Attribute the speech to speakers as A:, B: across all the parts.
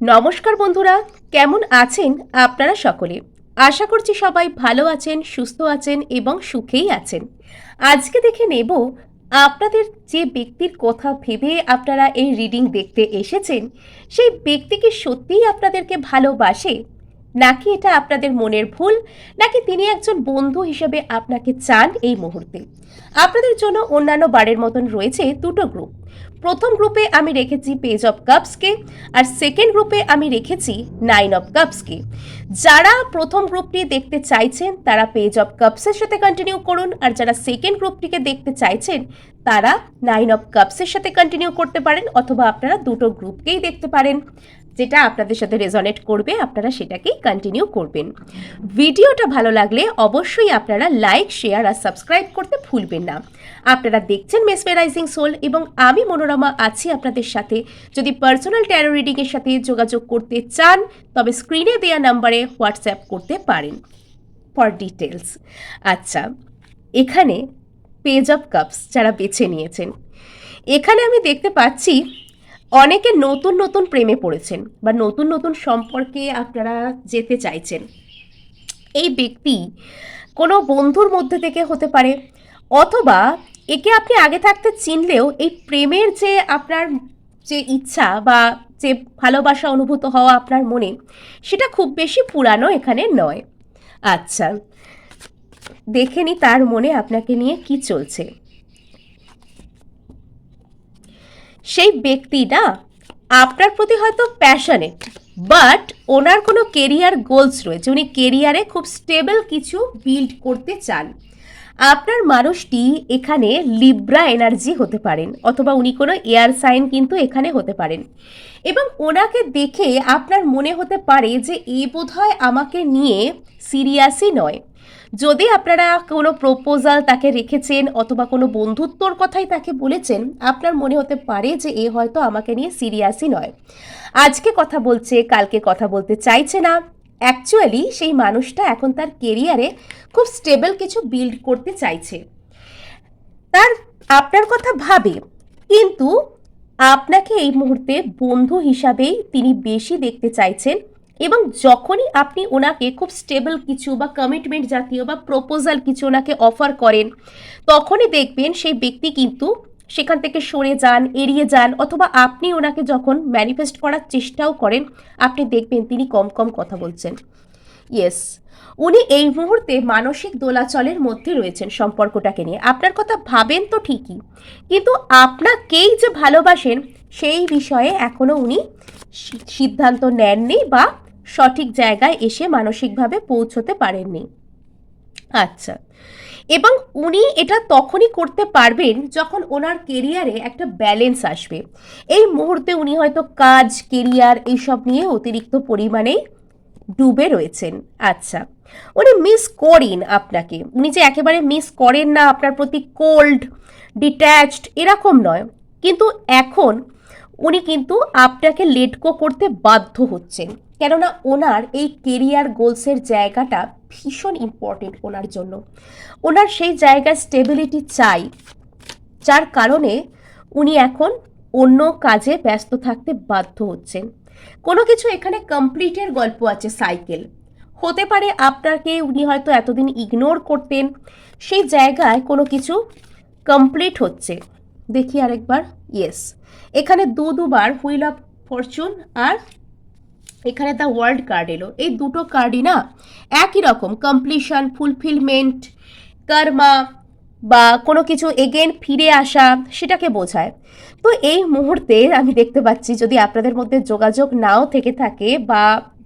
A: নমস্কার বন্ধুরা, কেমন আছেন আপনারা সকলে? আশা করছি সবাই ভালো আছেন, সুস্থ আছেন এবং সুখেই আছেন। আজকে দেখে নেব আপনাদের যে ব্যক্তির কথা ভেবে আপনারা এই রিডিং দেখতে এসেছেন, সেই ব্যক্তি কি সত্যিই আপনাদেরকে ভালোবাসে? নাকি এটা আপনাদের মনের ভুল? নাকি তিনি একজন বন্ধু হিসেবে আপনাকে চান এই মুহূর্তে? আপনাদের জন্য অন্যান্য বারের মতন রয়েছে দুটো গ্রুপ প্রথম গ্রুপে আমি রেখেছি পেজ অফ কাপসকে আর সেকেন্ড গ্রুপে আমি রেখেছি নাইন অফ কাপসকে যারা প্রথম গ্রুপটি দেখতে চাইছেন, তারা পেজ অফ কাপসের সাথে কন্টিনিউ করুন, আর যারা সেকেন্ড গ্রুপটিকে দেখতে চাইছেন, তারা নাইন অফ কাপসের সাথে কন্টিনিউ করতে পারেন, অথবা আপনারা দুটো গ্রুপকেই দেখতে পারেন। যেটা আপনাদের সাথে রেজনেট করবে, আপনারা সেটাকেই কন্টিনিউ করবেন। ভিডিওটা ভালো লাগলে অবশ্যই আপনারা লাইক শেয়ার আর সাবস্ক্রাইব করতে ভুলবেন না। আপনারা দেখছেন মেসমেরাইজিং সোল এবং আমি মনোরমা আছি আপনাদের সাথে। যদি পার্সোনাল ট্যারো রিডিংয়ের সাথে যোগাযোগ করতে চান, তবে স্ক্রিনে দেওয়া নাম্বারে হোয়াটসঅ্যাপ করতে পারেন। ফর ডিটেলস আচ্ছা এখানে পেজ অফ কাপস যারা বেছে নিয়েছেন। এখানে আমি দেখতে পাচ্ছি অনেকে নতুন নতুন প্রেমে পড়েছেন বা নতুন নতুন সম্পর্কে আপনারা যেতে চাইছেন। এই ব্যক্তি কোনো বন্ধুর মধ্যে থেকে হতে পারে অথবা একে আপনি আগে থাকতে চিনলেও এই প্রেমের যে আপনার যে ইচ্ছা বা যে ভালোবাসা অনুভূত হওয়া আপনার মনে, সেটা খুব বেশি পুরানো এখানে নয়। আচ্ছা দেখে নি তার মনে আপনাকে নিয়ে কি চলছে। সেই ব্যক্তি না আপনার প্রতি হয়তো প্যাশনেট বাট ওনার কোনো কেরিয়ার গোলস রয়েছে। উনি কেরিয়ারে খুব স্টেবল কিছু বিল্ড করতে চান। আপনার মানুষটি এখানে লিব্রা এনার্জি হতে পারেন, অথবা উনি কোনো এয়ার সাইন কিন্তু এখানে হতে পারেন। এবং ওনাকে দেখে আপনার মনে হতে পারে যে এ বোধহয় আমাকে নিয়ে সিরিয়াসই নয়। যদি আপনারা কোনো প্রপোজাল তাকে রেখেছেন অথবা কোনো বন্ধুত্বর কথাই তাকে বলেছেন, আপনার মনে হতে পারে যে এ হয়তো আমাকে নিয়ে সিরিয়াসই নয়। আজকে কথা বলছে, কালকে কথা বলতে চাইছে না। অ্যাকচুয়ালি সেই মানুষটা এখন তার কেরিয়ারে খুব স্টেবল কিছু বিল্ড করতে চাইছে। তার, আপনার কথা ভাবে, কিন্তু আপনাকে এই মুহূর্তে বন্ধু হিসাবেই তিনি বেশি দেখতে চাইছেন। এবং যখনই আপনি ওনাকে খুব স্টেবল কিছু বা কমিটমেন্ট জাতীয় বা প্রপোজাল কিছু ওনাকে অফার করেন, তখনই দেখবেন সেই ব্যক্তি কিন্তু সেখান থেকে সরে যান, এড়িয়ে যান অথবা আপনি ওনাকে যখন ম্যানিফেস্ট করার চেষ্টাও করেন, আপনি দেখবেন তিনি কম কম কথা বলছেন। ইয়েস উনি এই মুহূর্তে মানসিক দোলাচলের মধ্যে রয়েছেন সম্পর্কটাকে নিয়ে। আপনার কথা ভাবেন তো ঠিকই, কিন্তু আপনাকেই যে ভালোবাসেন, সেই বিষয়ে এখনও উনি সিদ্ধান্ত নেননি বা সঠিক জায়গায় এসে মানসিকভাবে পৌঁছতে পারেননি। আচ্ছা। এবং উনি এটা তখনই করতে পারবেন যখন ওনার কেরিয়ারে একটা ব্যালেন্স আসবে। এই মুহূর্তে উনি হয়তো কাজ, কেরিয়ার এইসব নিয়ে অতিরিক্ত পরিমাণেই ডুবে রয়েছেন। আচ্ছা। উনি মিস করেন আপনাকে। উনি যে একেবারে মিস করেন না, আপনার প্রতি কোল্ড, ডিট্যাচড, এরকম নয়। কিন্তু এখন উনি কিন্তু আপনাকে লেটকো করতে বাধ্য হচ্ছেন। কেননা ওনার এই কেরিয়ার গোলসের জায়গাটা ভীষণ ইম্পর্টেন্ট ওনার জন্য। ওনার সেই জায়গায় স্টেবিলিটি চাই, যার কারণে উনি এখন অন্য কাজে ব্যস্ত থাকতে বাধ্য হচ্ছেন। কোনো কিছু এখানে কমপ্লিটের গল্প আছে সাইকেল। হতে পারে আপনাকে উনি হয়তো এতদিন ইগনোর করতেন, সেই জায়গায় কোনো কিছু কমপ্লিট হচ্ছে। দেখি আরেকবার ইয়েস এখানে দু দুবার হুইল অফ ফরচুন আর এখানে দ্য ওয়ার্ল্ড কার্ড এলো। এই দুটো কার্ডই না একই রকম কমপ্লিশন ফুলফিলমেন্ট কর্মা বা কোনো কিছু এগেন ফিরে আসা, সেটাকে বোঝায়। তো এই মুহূর্তে আমি দেখতে পাচ্ছি যদি আপনাদের মধ্যে যোগাযোগ নাও থেকে থাকে বা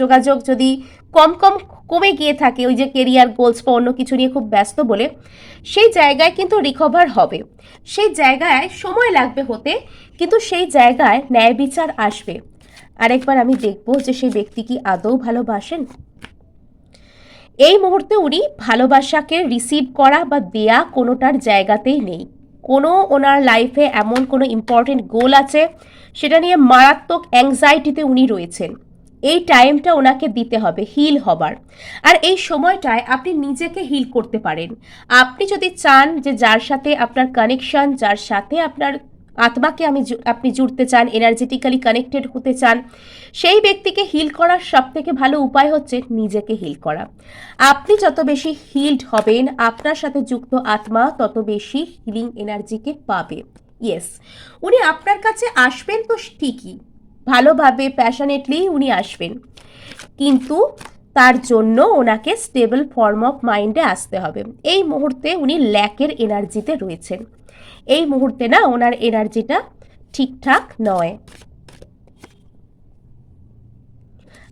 A: যোগাযোগ যদি কম কম কমে গিয়ে থাকে, ওই যে কেরিয়ার গোলস বা অন্য কিছু নিয়ে খুব ব্যস্ত বলে, সেই জায়গায় কিন্তু রিকভার হবে। সেই জায়গায় সময় লাগবে হতে, কিন্তু সেই জায়গায় ন্যায় বিচার আসবে। আরেকবার আমি দেখব যে সেই ব্যক্তি কি আদৌ ভালোবাসেন। এই মুহূর্তে উনি ভালোবাসাকে রিসিভ করা বা দেয়া কোনোটার জায়গাতেই নেই। কোনো ওনার লাইফে এমন কোনো ইম্পর্টেন্ট গোল আছে, সেটা নিয়ে মারাত্মক অ্যাংজাইটিতে উনি রয়েছেন। এই টাইমটা ওনাকে দিতে হবে হিল হবার। আর এই সময়টায় আপনি নিজেকে হিল করতে পারেন। আপনি যদি চান যে যার সাথে আপনার কানেকশন যার সাথে আপনার আত্মাকে আমি আপনি জুড়তে চান এনার্জেটিক্যালি কানেক্টেড হতে চান, সেই ব্যক্তিকে হিল করার সব থেকে ভালো উপায় হচ্ছে নিজেকে হিল করা। আপনি যত বেশি হিলড হবেন, আপনার সাথে যুক্ত আত্মা তত বেশি হিলিং এনার্জিকে পাবে। ইয়েস উনি আপনার কাছে আসবেন তো ঠিকই। ভালোভাবে প্যাশনেটলি উনি আসবেন। কিন্তু তার জন্য ওনাকে স্টেবল ফর্ম অফ মাইন্ডে আসতে হবে। এই মুহূর্তে উনি ল্যাকের এনার্জিতে রয়েছেন। এই মুহূর্তে না ওনার এনার্জিটা ঠিকঠাক নয়।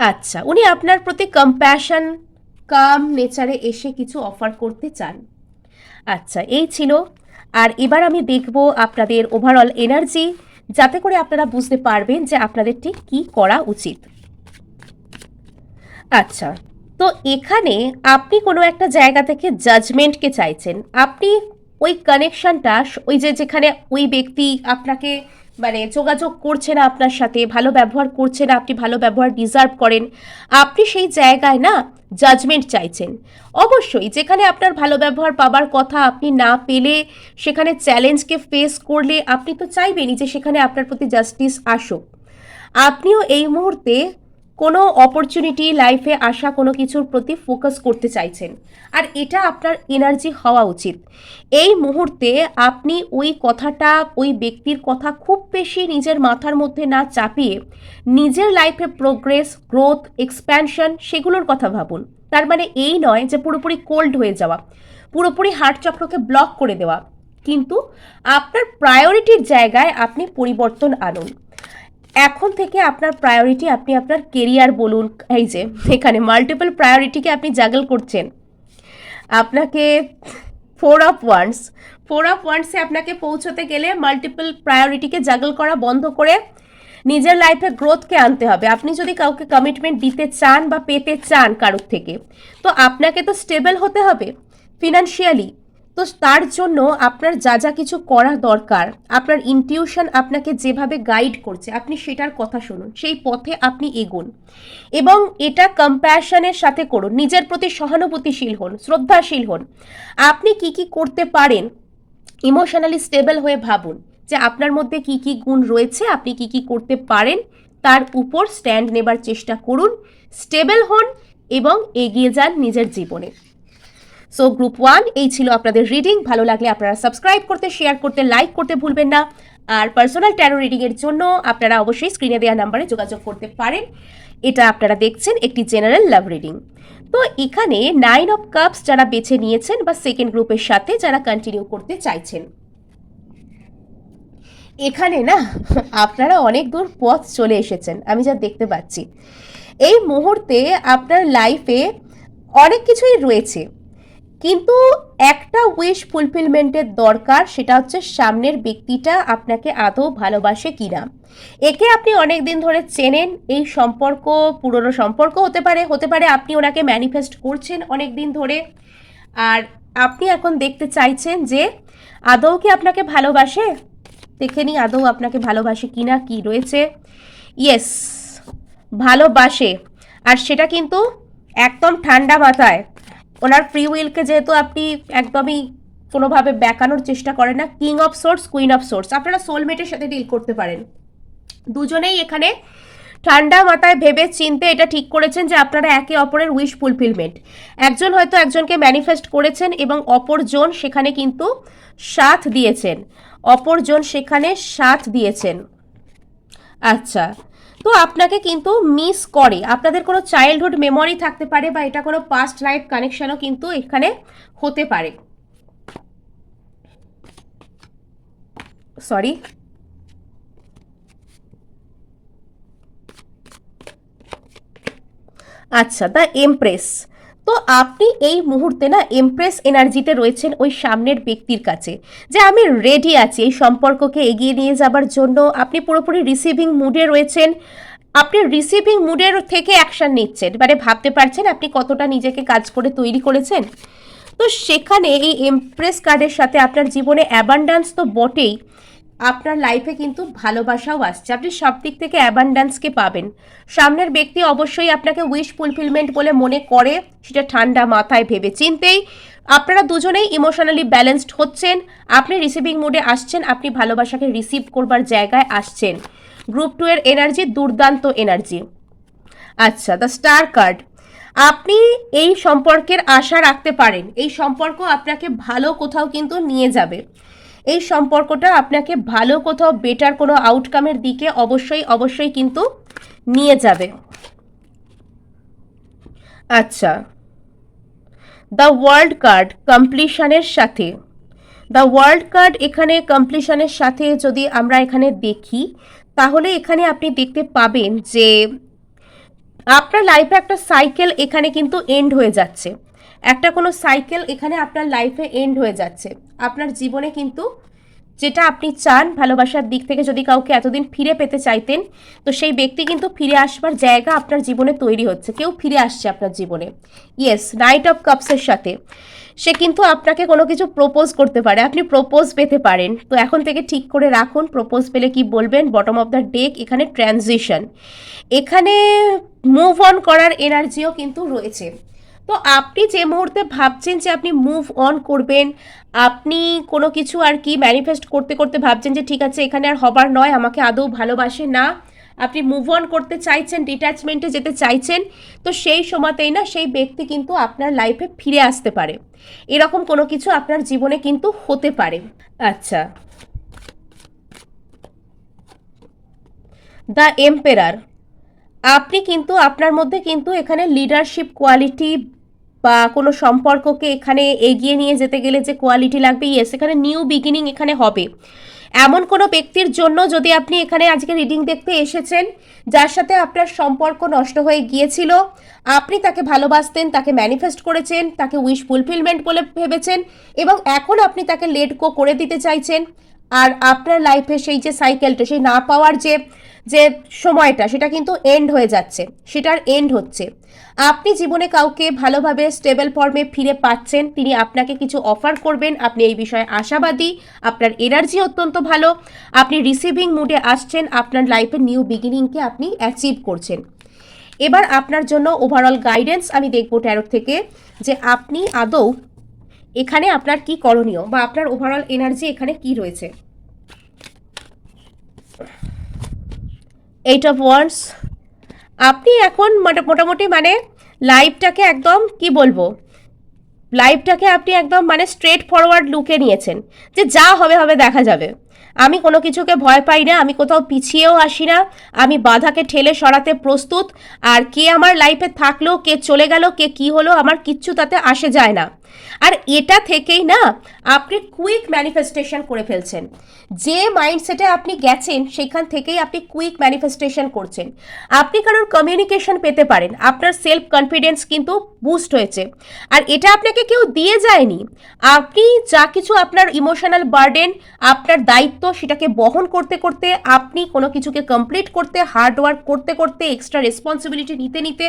A: আচ্ছা উনি আপনার প্রতি কম্প্যাশন কাম নেচারে এসে কিছু অফার করতে চান। আচ্ছা এই ছিল। আর এবার আমি দেখব আপনাদের ওভারঅল এনার্জি যাতে করে আপনারা বুঝতে পারবেন যে আপনাদের ঠিক কী করা উচিত। আচ্ছা তো এখানে আপনি কোনো একটা জায়গা থেকে জাজমেন্টকে চাইছেন। আপনি ওই কানেকশনটা ওই যে যেখানে ওই ব্যক্তি আপনাকে মানে যোগাযোগ করছে না আপনার সাথে, ভালো ব্যবহার করছে না, আপনি ভালো ব্যবহার ডিজার্ভ করেন, আপনি সেই জায়গায় না জাজমেন্ট চাইছেন। অবশ্যই যেখানে আপনার ভালো ব্যবহার পাবার কথা আপনি না পেলে, সেখানে চ্যালেঞ্জকে ফেস করলে আপনি তো চাইবেনই যে সেখানে আপনার প্রতি জাস্টিস আসুক। আপনিও এই মুহূর্তে কোনো অপরচুনিটি লাইফে আসা কোনো কিছুর প্রতি ফোকাস করতে চাইছেন। আর এটা আপনার এনার্জি হওয়া উচিত। এই মুহূর্তে আপনি ওই কথাটা, ওই ব্যক্তির কথা খুব বেশি নিজের মাথার মধ্যে না চাপিয়ে নিজের লাইফে প্রোগ্রেস গ্রোথ এক্সপ্যানশন সেগুলোর কথা ভাবুন। তার মানে এই নয় যে পুরোপুরি কোল্ড হয়ে যাওয়া, পুরোপুরি হার্ট চক্রকে ব্লক করে দেওয়া। কিন্তু আপনার প্রায়োরিটির জায়গায় আপনি পরিবর্তন আনুন। এখন থেকে আপনার প্রায়োরিটি আপনি আপনার কেরিয়ার বলুন, এই যে, এখানে মাল্টিপল প্রায়োরিটিকে আপনি জাগল করছেন। আপনাকে four of wands four of ওয়ান্সে আপনাকে পৌঁছতে গেলে মাল্টিপল প্রায়োরিটিকে জাগল করা বন্ধ করে নিজের লাইফে গ্রোথকে আনতে হবে। আপনি যদি কাউকে কমিটমেন্ট দিতে চান বা পেতে চান কারোর থেকে, তো আপনাকে তো স্টেবল হতে হবে ফিনান্সিয়ালি তো তার জন্য আপনার যা যা কিছু করা দরকার, আপনার ইনটিউশন আপনাকে যেভাবে গাইড করছে, আপনি সেটার কথা শুনুন, সেই পথে আপনি এগোন। এবং এটা কম্প্যাশনের সাথে করুন, নিজের প্রতি সহানুভূতিশীল হন, শ্রদ্ধাশীল হন। আপনি কি কি করতে পারেন ইমোশনালি স্টেবল হয়ে ভাবুন যে আপনার মধ্যে কি কি গুণ রয়েছে, আপনি কি কি করতে পারেন, তার উপর স্ট্যান্ড নেবার চেষ্টা করুন স্টেবল হন এবং এগিয়ে যান নিজের জীবনে। সো গ্রুপ ওয়ান এই ছিল আপনাদের রিডিং ভালো লাগলে আপনারা সাবস্ক্রাইব করতে শেয়ার করতে লাইক করতে ভুলবেন না। আর পার্সোনাল ট্যারো রিডিংয়ের জন্য আপনারা অবশ্যই স্ক্রিনে দেওয়া নাম্বারে যোগাযোগ করতে পারেন। এটা আপনারা দেখছেন একটি জেনারেল লাভ রিডিং তো এখানে নাইন অফ কাপস যারা বেছে নিয়েছেন বা সেকেন্ড গ্রুপের সাথে যারা কন্টিনিউ করতে চাইছেন। এখানে না, আপনারা অনেক দূর পথ চলে এসেছেন, আমি যা দেখতে পাচ্ছি। এই মুহূর্তে আপনার লাইফে অনেক কিছুই রয়েছে। কিন্তু একটা উইশ ফুলফিলমেন্টের দরকার, সেটা হচ্ছে সামনের ব্যক্তিটা আপনাকে আদৌ ভালোবাসে কিনা। একে আপনি অনেক দিন ধরে চেনেন, এই সম্পর্ক পুরনো সম্পর্ক হতে পারে হতে পারে আপনি ওনাকে ম্যানিফেস্ট করছেন অনেক দিন ধরে। আর আপনি এখন দেখতে চাইছেন যে, আদৌ কি আপনাকে ভালোবাসে? দেখে নিই আদৌ আপনাকে ভালোবাসে কিনা, কি রয়েছে। ইয়েস ভালোবাসে। আর সেটা কিন্তু একদম ঠান্ডা মাথায়। ওনার ফ্রি উইলকে যেহেতু আপনি একদমই কোনোভাবে বেঁকানোর চেষ্টা করেন না king of swords queen of swords আপনারা সোলমেটের সাথে ডিল করতে পারেন। দুজনেই এখানে ঠান্ডা মাথায় ভেবে চিনতে এটা ঠিক করেছেন যে আপনারা একে অপরের উইশ ফুলফিলমেন্ট একজন হয়তো একজনকে ম্যানিফেস্ট করেছেন এবং অপরজন সেখানে কিন্তু সাথ দিয়েছেন। অপরজন সেখানে সাথ দিয়েছেন। আচ্ছা তো আপনাকে কিন্তু মিস করে। আপনাদের কোনো চাইল্ডহুড মেমোরি থাকতে পারে বা এটা কোনো পাস্ট লাইফ কানেকশনও কিন্তু এখানে হতে পারে। সরি আচ্ছা দ্য এমপ্রেস তো আপনি এই মুহূর্তে না এমপ্রেস এনার্জিতে রয়েছেন ওই সামনের ব্যক্তির কাছে। যে আমি রেডি আছি এই সম্পর্ককে এগিয়ে নিয়ে যাবার জন্য। আপনি পুরোপুরি রিসিভিং মুডে রয়েছেন। আপনি রিসিভিং মুডের থেকে অ্যাকশন নিচ্ছেন। মানে ভাবতে পারছেন আপনি কতটা নিজেকে কাজ করে তৈরি করেছেন। তো সেখানে এই এমপ্রেস কার্ডের সাথে আপনার জীবনে অ্যাবান্ডান্স তো বটেই। আপনার লাইফে কিন্তু ভালোবাসাও আসছে। আপনি সব দিক থেকে অ্যাবান্ডান্সকে পাবেন। সামনের ব্যক্তি অবশ্যই আপনাকে উইশ ফুলফিলমেন্ট বলে মনে করে, সেটা ঠান্ডা মাথায় ভেবে চিনতেই আপনারা দুজনেই ইমোশনালি ব্যালেন্সড হচ্ছেন, আপনি রিসিভিং মুডে আসছেন, আপনি ভালোবাসাকে রিসিভ করবার জায়গায় আসছেন। গ্রুপ টু এর এনার্জি দুর্দান্ত এনার্জি আচ্ছা দ্য স্টার কার্ড আপনি এই সম্পর্কের আশা রাখতে পারেন। এই সম্পর্ক আপনাকে ভালো কোথাও কিন্তু নিয়ে যাবে। এই সম্পর্কটা আপনাকে ভালো কোথাও বেটার কোনো আউটকামের দিকে অবশ্যই অবশ্যই কিন্তু নিয়ে যাবে। আচ্ছা। দ্য ওয়ার্ল্ড কার্ড কমপ্লিশনের সাথে। দ্য ওয়ার্ল্ড কার্ড এখানে কমপ্লিশনের সাথে যদি আমরা এখানে দেখি, তাহলে এখানে আপনি দেখতে পাবেন যে, আপনার লাইফে একটা সাইকেল এখানে কিন্তু এন্ড হয়ে যাচ্ছে। একটা কোনো সাইকেল এখানে আপনার লাইফে এন্ড হয়ে যাচ্ছে। আপনার জীবনে কিন্তু যেটা আপনি চান ভালোবাসার দিক থেকে যদি কাউকে এতদিন ফিরে পেতে চাইতেন, তো সেই ব্যক্তি কিন্তু ফিরে আসবার জায়গা আপনার জীবনে তৈরি হচ্ছে। কেউ ফিরে আসছে আপনার জীবনে। ইয়েস নাইট অফ কাপসের সাথে সে কিন্তু আপনাকে কোনো কিছু প্রপোজ করতে পারে। আপনি প্রপোজ পেতে পারেন। তো এখন থেকে ঠিক করে রাখুন প্রপোজ পেলে কি বলবেন? বটম অফ দ্য ডেক এখানে ট্রানজিশন এখানে মুভ অন করার এনার্জিও কিন্তু রয়েছে। তো আপনি যে মুহূর্তে ভাবছেন যে আপনি মুভ অন করবেন, আপনি কোনো কিছু আর কি ম্যানিফেস্ট করতে করতে ভাবছেন যে ঠিক আছে, এখানে আর হবার নয়, আমাকে আদৌ ভালোবাসে না। আপনি মুভ অন করতে চাইছেন ডিট্যাচমেন্টে যেতে চাইছেন, তো সেই সময়তেই না সেই ব্যক্তি কিন্তু আপনার লাইফে ফিরে আসতে পারে। এরকম কোনো কিছু আপনার জীবনে কিন্তু হতে পারে। আচ্ছা। দ্য এম্পেরার আপনি কিন্তু, আপনার মধ্যে কিন্তু এখানে লিডারশিপ কোয়ালিটি বা কোনো সম্পর্ককে এখানে এগিয়ে নিয়ে যেতে গেলে যে কোয়ালিটি লাগবে ইয়েস এখানে নিউ বিগিনিং এখানে হবে। এমন কোনো ব্যক্তির জন্য যদি আপনি এখানে আজকে রিডিং দেখতে এসেছেন, যার সাথে আপনার সম্পর্ক নষ্ট হয়ে গিয়েছিল, আপনি তাকে ভালোবাসতেন, তাকে ম্যানিফেস্ট করেছেন, তাকে উইশ ফুলফিলমেন্ট বলে ভেবেছেন, এবং এখন আপনি তাকে লেট কো করে দিতে চাইছেন, আর আপনার লাইফে সেই যে সাইকেলটা সেই না পাওয়ার যে যে সময়টা সেটা কিন্তু এন্ড হয়ে যাচ্ছে, সেটার এন্ড হচ্ছে। আপনি জীবনে কাউকে ভালোভাবে স্টেবল ফর্মে ফিরে পাচ্ছেন, তিনি আপনাকে কিছু অফার করবেন, আপনি এই বিষয়ে আশাবাদী, আপনার এনার্জি অত্যন্ত ভালো, আপনি রিসিভিং মুডে আসছেন, আপনার লাইফের নিউ বিগিনিংকে আপনি অ্যাচিভ করছেন। এবার আপনার জন্য ওভারঅল গাইডেন্স আমি দেখব ট্যারোট থেকে, যে আপনি আদৌ এখানে আপনার কি করণীয় বা আপনার ওভারঅল এনার্জি এখানে কি রয়েছে। এইট অফ ওয়ান্স আপনি এখন মোটা- মোটামুটি মানে লাইফটাকে একদম কি বলব? লাইফটাকে আপনি একদম মানে স্ট্রেট ফরওয়ার্ড লুকে নিয়েছেন। যে যা হবে হবে, দেখা যাবে। আমি কোনো কিছুকে ভয় পাই না, আমি কোথাও পিছিয়েও আসি না, আমি বাধাকে ঠেলে সরাতে প্রস্তুত, আর কে আমার লাইফে থাকল, কে চলে গেল, কে কি হলো, আমার কিচ্ছু তাতে আসে যায় না। আর এটা থেকেই না, আপনি কুইক ম্যানিফেস্টেশন করে ফেলছেন। যে মাইন্ডসেটে আপনি গেছেন, সেখান থেকেই আপনি কুইক ম্যানিফেস্টেশন করছেন। আপনি কারোর কমিউনিকেশন পেতে পারেন, আপনার সেলফ কনফিডেন্স কিন্তু বুস্ট হয়েছে। আর এটা আপনাকে কেউ দিয়ে যায়নি। আপনি যা কিছু আপনার ইমোশনাল বার্ডেন আপনার দায়িত্ব, সেটাকে বহন করতে করতে, আপনি কোনো কিছুকে কমপ্লিট করতে হার্ডওয়ার্ক করতে করতে এক্সট্রা রেসপন্সিবিলিটি নিতে নিতে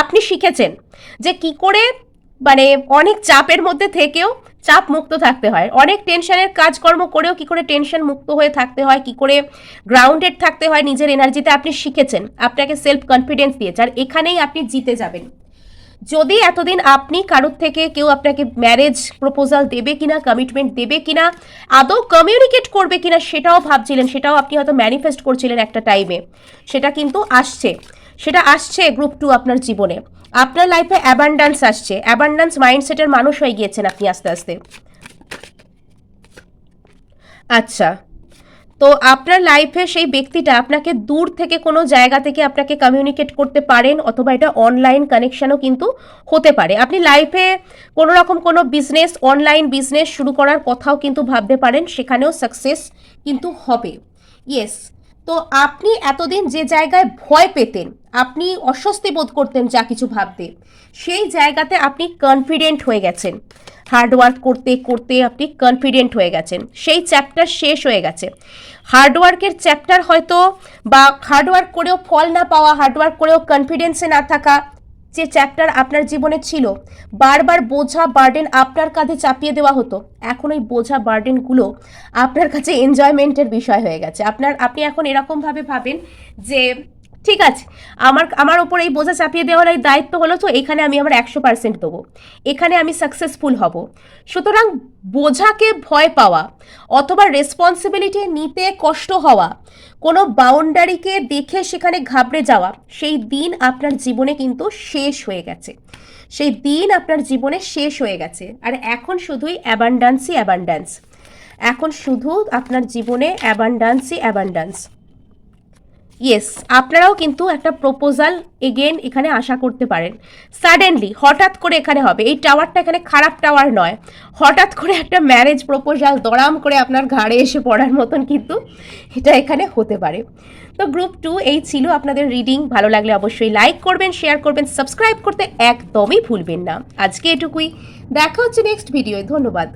A: আপনি শিখেছেন যে কি করে মানে অনেক চাপের মধ্যে থেকেও চাপ মুক্ত থাকতে হয়। অনেক টেনশনের কাজকর্ম করেও কি করে টেনশন মুক্ত হয়ে থাকতে হয়, কি করে গ্রাউন্ডেড থাকতে হয় নিজের এনার্জিতে আপনি শিখেছেন, আপনাকে সেলফ কনফিডেন্স দিয়েছে, আর এখানেই আপনি জিতে যাবেন। যদি এতদিন আপনি কারোর থেকে কেউ আপনাকে ম্যারেজ প্রপোজাল দেবে কিনা কমিটমেন্ট দেবে কিনা, আদৌ কমিউনিকেট করবে কিনা সেটাও ভাবছিলেন, সেটাও আপনি হয়তো ম্যানিফেস্ট করছিলেন একটা টাইমে সেটা কিন্তু আসছে। সেটা আসছে গ্রুপ টু আপনার জীবনে। আপনার লাইফে অ্যাবান্ডান্স আসছে। অ্যাবান্ডান্স মাইন্ডসেটের মানুষ হয়ে গিয়েছেন আপনি আস্তে আস্তে। আচ্ছা তো আপনার লাইফে সেই ব্যক্তিটা আপনাকে দূর থেকে কোনো জায়গা থেকে আপনাকে কমিউনিকেট করতে পারেন অথবা এটা অনলাইন কানেকশনও কিন্তু হতে পারে। আপনি লাইফে কোনো রকম কোনো বিজনেস অনলাইন বিজনেস শুরু করার কথাও কিন্তু ভাবতে পারেন, সেখানেও সাকসেস কিন্তু হবে। ইয়েস তো আপনি এতদিন যে জায়গায় ভয় পেতেন, আপনি অস্বস্তি বোধ করতেন যা কিছু ভাবতে, সেই জায়গাতে আপনি কনফিডেন্ট হয়ে গেছেন। হার্ডওয়ার্ক করতে করতে আপনি কনফিডেন্ট হয়ে গেছেন। সেই চ্যাপ্টার শেষ হয়ে গেছে। হার্ডওয়ার্কের চ্যাপ্টার হয়তো বা হার্ডওয়ার্ক করেও ফল না পাওয়া হার্ডওয়ার্ক করেও কনফিডেন্সে না থাকা যে চ্যাপ্টার আপনার জীবনে ছিল, বারবার বোঝা বার্ডেন আপনার কাঁধে চাপিয়ে দেওয়া হতো। এখন ওই বোঝা বার্ডেনগুলো আপনার কাছে এনজয়মেন্টের বিষয় হয়ে গেছে। আপনার, আপনি এখন এরকমভাবে ভাবেন যে ঠিক আছে। আমার আমার ওপর এই বোঝা চাপিয়ে দেওয়ার এই দায়িত্ব হলো তো, এখানে আমি আমার একশো পার্সেন্ট দেবো। এখানে আমি সাকসেসফুল হব। সুতরাং বোঝাকে ভয় পাওয়া অথবা রেসপন্সিবিলিটি নিতে কষ্ট হওয়া, কোনো বাউন্ডারিকে দেখে সেখানে ঘাবড়ে যাওয়া, সেই দিন আপনার জীবনে কিন্তু শেষ হয়ে গেছে। সেই দিন আপনার জীবনে শেষ হয়ে গেছে। আর এখন শুধুই অ্যাবান্ডান্সই অ্যাবান্ডান্স এখন শুধু আপনার জীবনে অ্যাবান্ডান্সই অ্যাবান্ডান্স ইয়েস আপনারাও কিন্তু একটা প্রপোজাল এগেন এখানে আশা করতে পারেন। সাডেনলি হঠাৎ করে এখানে হবে। এই টাওয়ারটা এখানে খারাপ টাওয়ার নয়। হঠাৎ করে একটা ম্যারেজ প্রপোজাল দড়াম করে আপনার ঘাড়ে এসে পড়ার মতন কিন্তু এটা এখানে হতে পারে। তো গ্রুপ টু এই ছিল আপনাদের রিডিং ভালো লাগলে অবশ্যই লাইক করবেন শেয়ার করবেন সাবস্ক্রাইব করতে একদমই ভুলবেন না। আজকে এটুকুই। দেখা হচ্ছে নেক্সট ভিডিওয় ধন্যবাদ।